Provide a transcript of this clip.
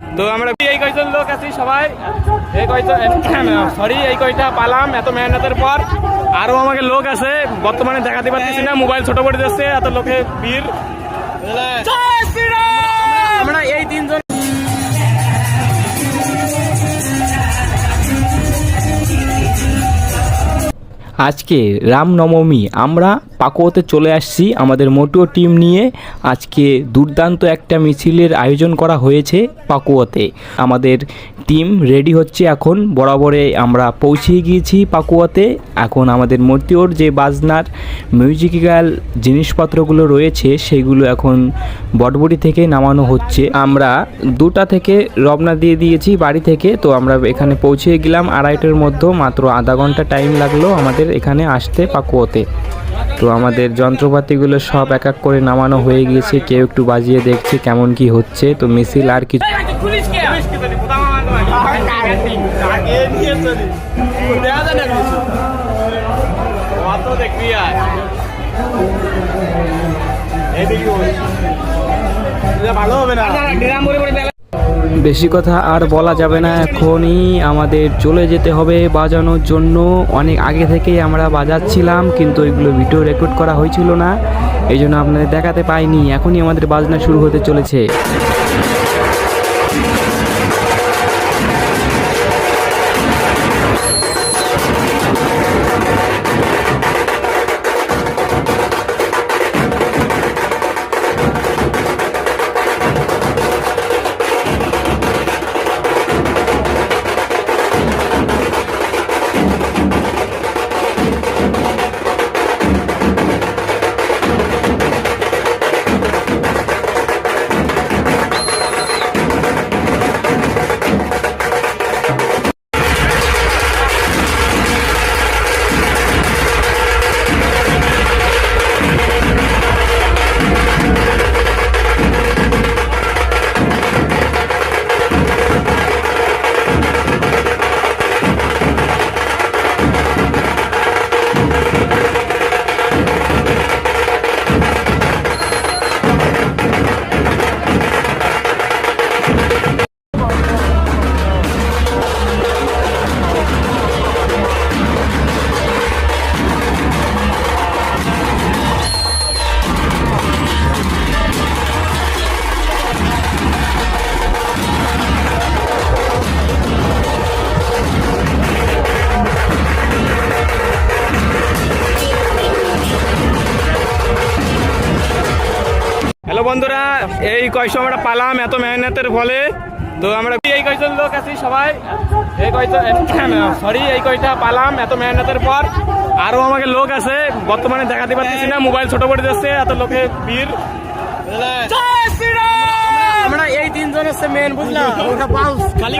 তো আমরা এই কয়জন লোক আছি সবাই? এই কয়জন সরি এই কয়টা পালাম, এত মেহনতের পর। আরও আমাকে লোক আছে, বর্তমানে দেখাতে পারতেছি না, মোবাইল ছোট করে দিচ্ছে, এত লোকে ভিড়। আজকে রামনবমী। আমরা পাকুয়াতে চলে আসছি। আমাদের মোটো টিম নিয়ে আজকে দুর্দান্ত একটা মিছিলের আয়োজন করা হয়েছে পাকুয়াতে। আমাদের টিম রেডি হচ্ছে এখন। বরাবরে আমরা পৌঁছে গিয়েছি পাকুয়াতে। এখন আমাদের মূর্তিওর যে বাজনার মিউজিক্যাল জিনিসপত্রগুলো রয়েছে, সেগুলো এখন বটবটি থেকে নামানো হচ্ছে। আমরা দুটা থেকে রবনা দিয়ে দিয়েছি বাড়ি থেকে। তো আমরা এখানে পৌঁছে গেলাম আড়াইটার মধ্যে। মাত্র আধা ঘণ্টা টাইম লাগল আমাদের এখানে আসতে পাকুয়াতে। তো আমাদের যন্ত্রপাতিগুলো সব এক এক করে নামানো হয়ে গিয়েছে। কেউ একটু বাজিয়ে দেখছে কেমন কি হচ্ছে। তো মিছিল আর কিছু বেশি কথা আর বলা যাবে না, এখনই আমাদের চলে যেতে হবে বাজানোর জন্য। অনেক আগে থেকেই আমরা বাজাচ্ছিলাম, কিন্তু এগুলো ভিডিও রেকর্ড করা হয়েছিল না এই জন্য আপনাদের দেখাতে পাইনি। এখনই আমাদের বাজনা শুরু হতে চলেছে। হ্যালো বন্ধুরা এই কয়শো আমরা পালাম এত মেহনতের ফলে। তো আমরা এই কয়জন লোক আছি সবাই। এই কয়জন সরি এই কয়টা পালাম এত মেহনতের পর। আরও আমাকে লোক আছে বর্তমানে দেখাতে পারতেছি না মোবাইল ছোট করে যাচ্ছে এত লোকে ভিড়। আমরা এই তিনজন হচ্ছে মেন বুঝলাম খালি